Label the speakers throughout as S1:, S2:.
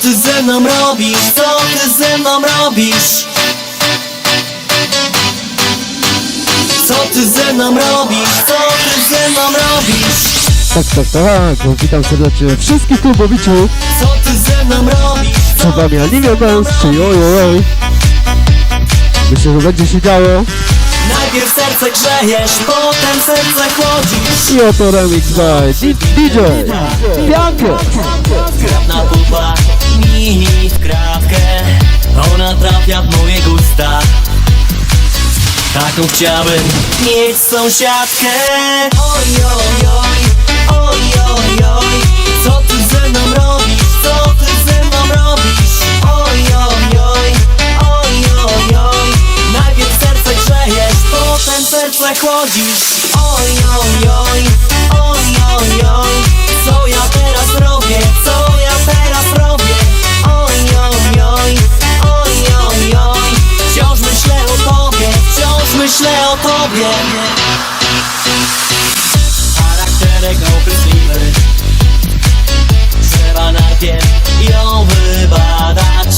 S1: ty ze mną robisz? Co ty ze mną robisz? Co ty ze mną robisz? Co ty ze mną robisz?
S2: Tak, tak, tak, no, witam serdecznie wszystkich klubowiczów,
S1: Co ty ze mną robisz?
S2: co wam ja nie wiem, czy oj, oj, oj. Myślę, że będzie się działo
S1: Najpierw serce grzejesz, potem serce chłodzisz
S2: i oto remix by DJ Biankę.
S1: Chciałbym mieć sąsiadkę Oj, oj, oj, oj, oj, oj Co ty ze mną robisz? Co ty ze mną robisz? Oj, oj, oj, oj, oj, oj Najpierw serce grzejesz, potem serce chłodzisz Oj, oj, oj, oj, oj, oj Co ja teraz robię? Co myślę o tobie. Charakterek opryskliwy Trzeba najpierw ją wybadać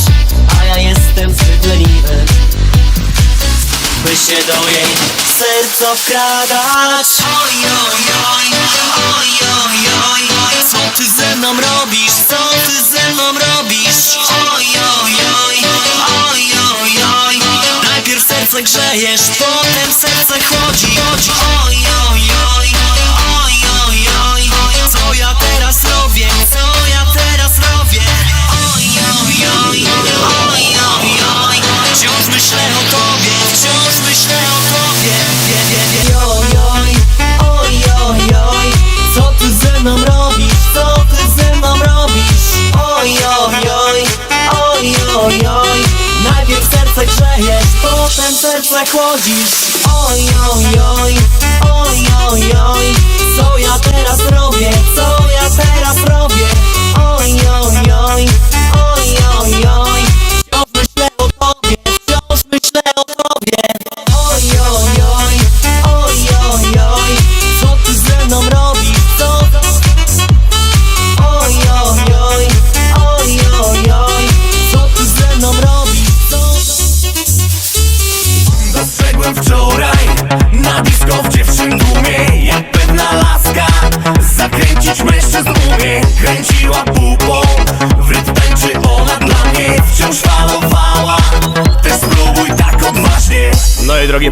S1: A ja jestem zbyt leniwy By się do jej serca wkradać grzejesz, potem serce chłodzi Oj, oj, serce chłodzisz Oj, oj, oj, oj, oj, oj Co ja teraz robię? Co ja teraz robię?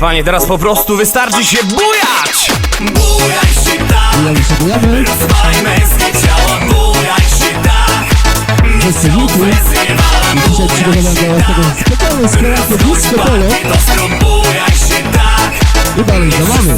S3: Panie, teraz po prostu wystarczy się bujać!
S4: Bujaj się tak,
S2: Bujamy się, bujamy.
S4: rozwalaj męskie ciała Bujaj się tak, nie
S2: Wszyscy
S4: wezywala
S2: Dzisiaj przygotowałem dla was taką specjalną skrajkę disco polo
S4: To spróbujaj się tak.
S2: I dalej działamy.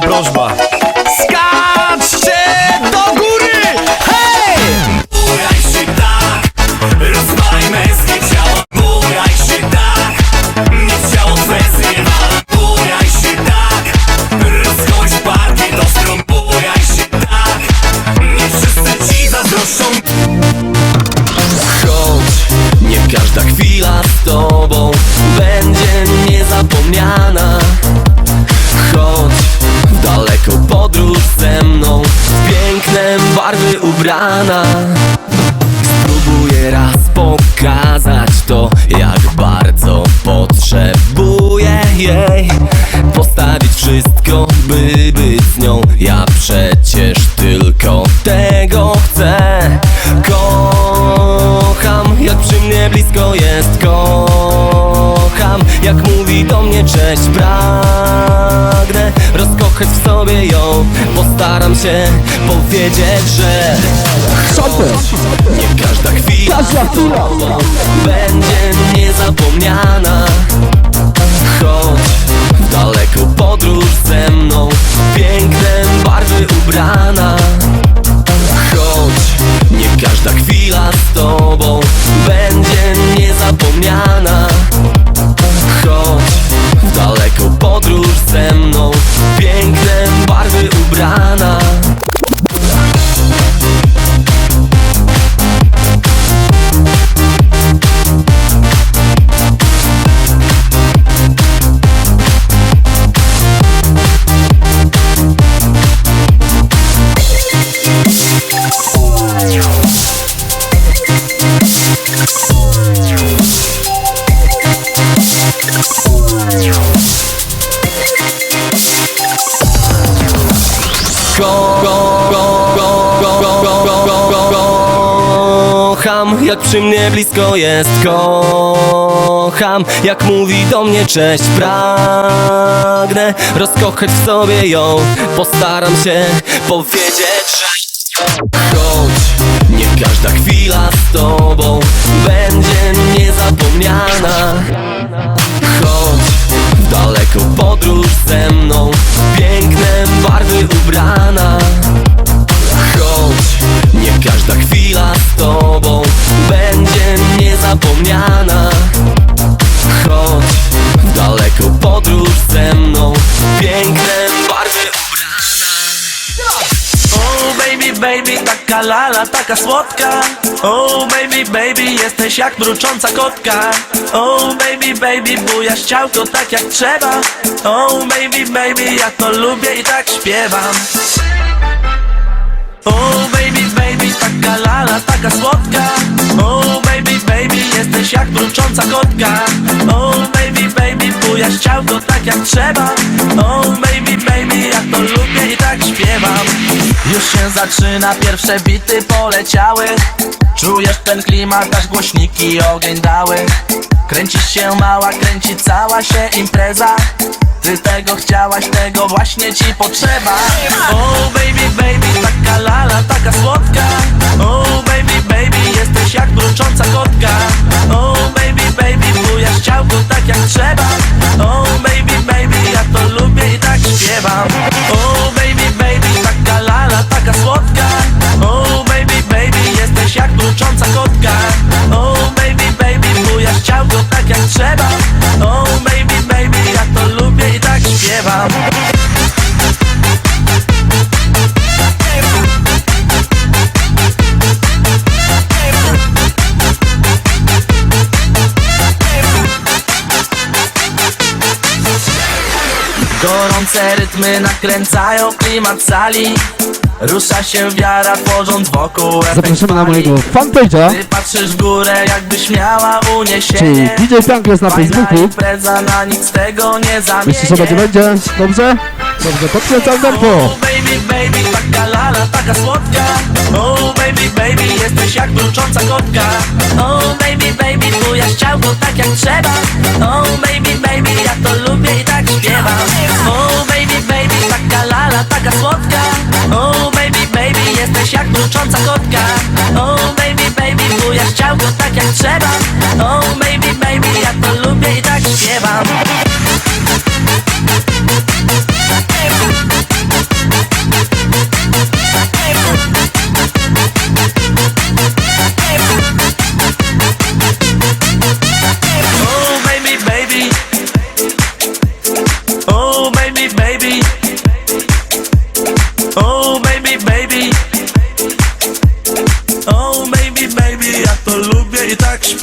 S3: Prośba.
S2: Ubrana. Spróbuję raz pokazać to Jak bardzo potrzebuję jej. Postawić wszystko, by być z nią. Ja przecież tylko tego chcę. Kocham, jak przy mnie blisko jest Kocham, jak mówi do mnie cześć Pragnę rozkochać w sobie ją Postaram się powiedzieć, że
S5: Szanty!
S2: nie każda chwila
S5: Każda chwila!
S2: tobą będzie niezapomniana Chodź w daleką podróż ze mną Piękne barwy ubrana Chodź, nie każda chwila z tobą będzie niezapomniana przy mnie blisko jest Kocham, jak mówi do mnie cześć Pragnę rozkochać w sobie ją. Postaram się powiedzieć, że Chodź, nie każda chwila z tobą Będzie niezapomniana
S6: taka lala, taka słodka. Oh baby, baby, jesteś jak mrucząca kotka. Oh baby, baby, bujasz ciałko tak jak trzeba. Oh baby, baby, ja to lubię i tak śpiewam. Oh baby, baby, taka lala, taka słodka. Oh baby, baby, jesteś jak mrucząca kotka. Oh bujasz ciałko tak jak trzeba. Oh baby, baby, ja to lubię i tak śpiewam. Już się zaczyna, pierwsze bity poleciały. Czujesz ten klimat, aż głośniki ogień dały. Kręcisz się mała, kręci cała się impreza. Ty tego chciałaś, tego właśnie ci potrzeba. Oh baby, baby, taka lala, taka słodka. Oh baby, baby, jesteś jak mrucząca kotka. Oh baby, baby, bujasz ciałko tak jak trzeba. Oh baby, baby, ja to lubię i tak śpiewam. Oh rytmy nakręcają klimat sali. Rusza się wiara, tworząc wokół efekt
S5: Zapraszamy na mojego fanpage'a,
S6: Ty patrzysz w górę, jakbyś miała
S5: czyli
S6: uniesienie
S5: DJ Piank jest na Facebooku.
S6: impreza, na nic tego nie zamienię.
S5: Myślisz, że będzie, będzie? Dobrze? Dobrze, podkręcam tempo.
S6: Oh baby, baby, taka lala, taka słodka. Oh baby, baby, jesteś jak mrucząca kotka. Oh baby, baby, bujasz ciałko tak jak trzeba. Oh baby, baby, ja to lubię i tak śpiewam. Oh baby, lala, taka słodka. Oh baby, baby, jesteś jak mrucząca kotka. Oh baby, baby, bujasz ciałko tak jak trzeba. Oh baby, baby, ja to lubię i tak śpiewam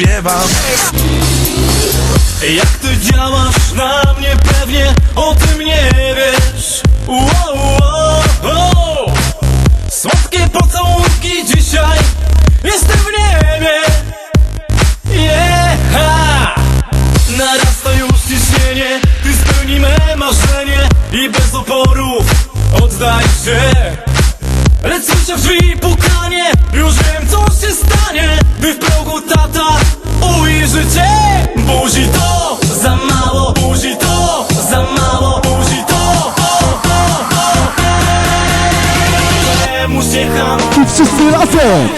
S6: śpiewam
S4: Jak ty działasz na mnie pewnie o tym nie wiesz wow, wow, wow. Słodkie pocałunki dzisiaj Jestem w niebie yeah. Narasta już ciśnienie Ty spełni me marzenie I bez oporów oddaj się Słyszę w drzwi pukanie Już wiem co się stanie Gdy w progu tata ujrzy cię Buzi to za mało Buzi to za mało Buzi to to, to, to, to. Muszę hamać
S5: I wszyscy razem!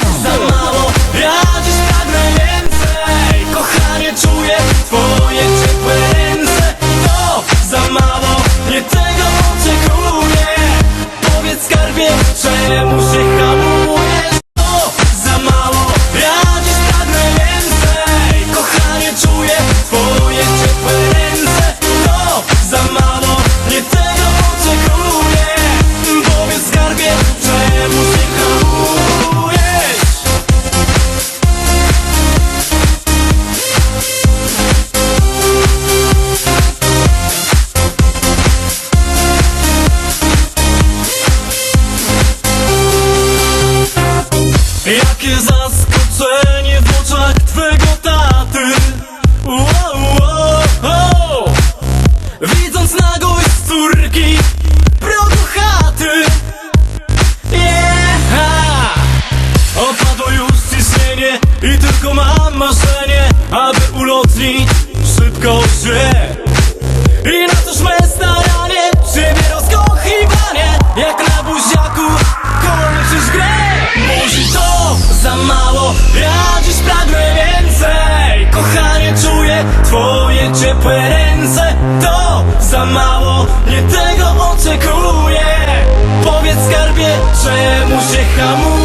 S4: Czemu i tylko mam marzenie Aby ulotnić szybko się. I na cóż me staranie, ciebie rozkochiwanie Jak na buziaku kończysz grę Musi to za mało, ja dziś pragnę więcej. Kochanie czuję twoje ciepłe ręce. To za mało, nie tego oczekuję. Powiedz skarbie, czemu się hamujesz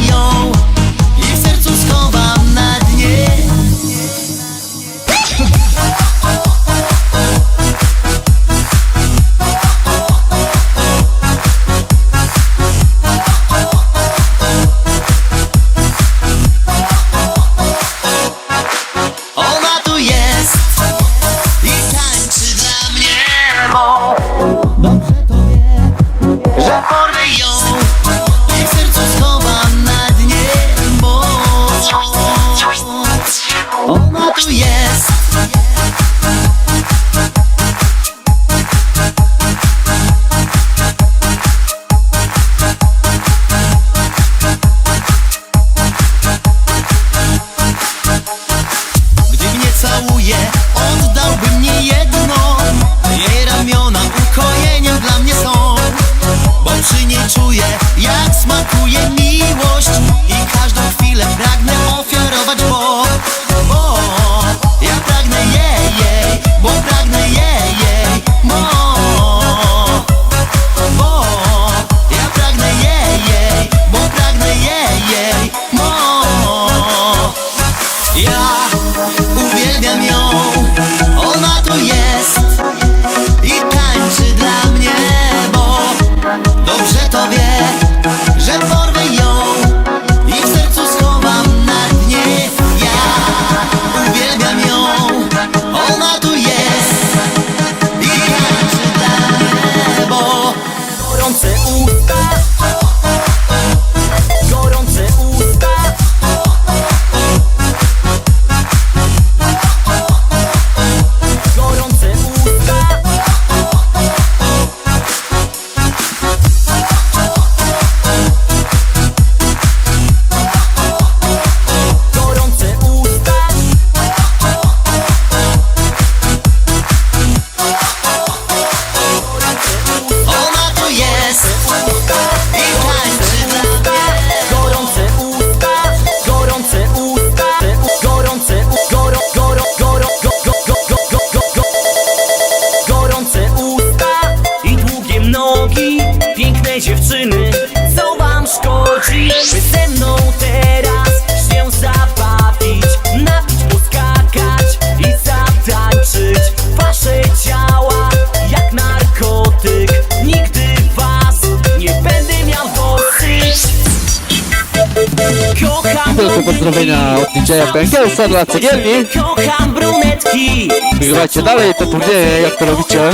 S7: Wielkie
S5: pozdrowienia od DJ-a Pękielsa dla cegierni.
S8: Kocham brunetki.
S5: Wygrywajcie dalej te turnieje, jak to robicie.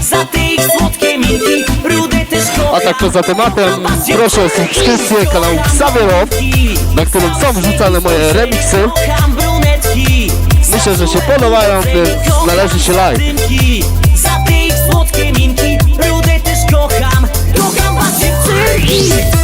S8: Za te słodkie minki, też.
S5: A tak poza tematem, proszę o subskrypcję kanału Xavierov, na którym są wrzucane moje remixy.
S8: Kocham brunetki.
S5: Myślę, że się podobają, więc należy się like.
S8: Za słodkie minki, też kocham. Kocham was dziewczynki.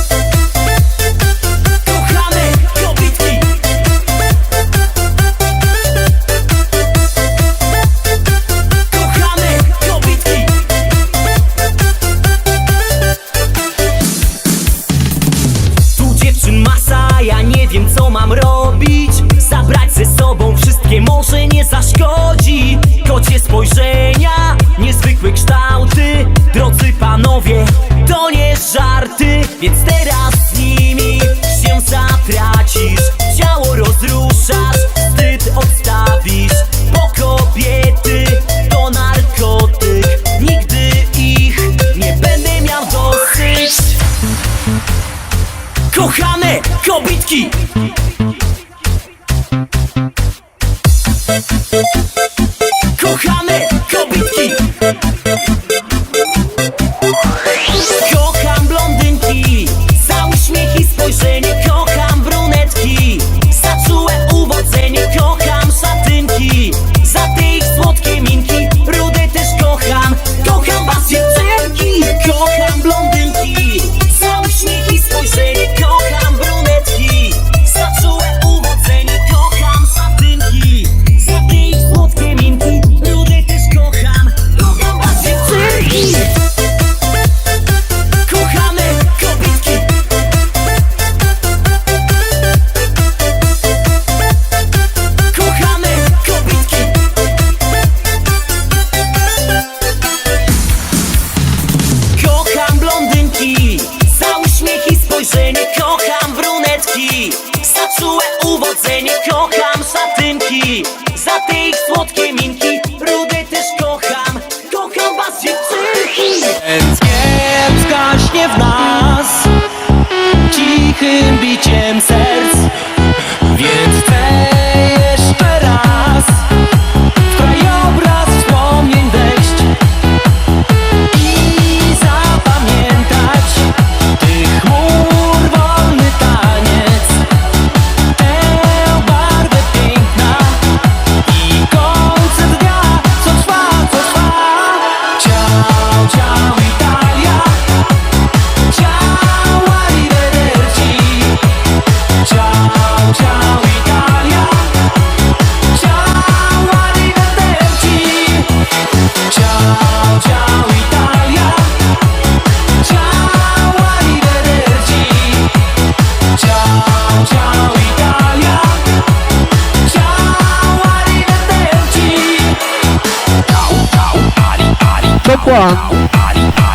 S1: It's there.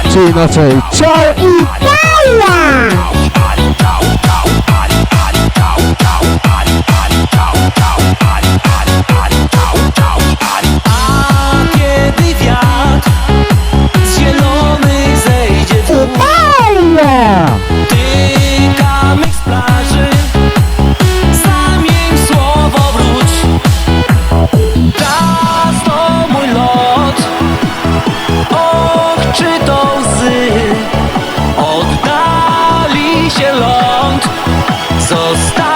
S1: Dzień nocnej, ciao
S5: i paja! So stop.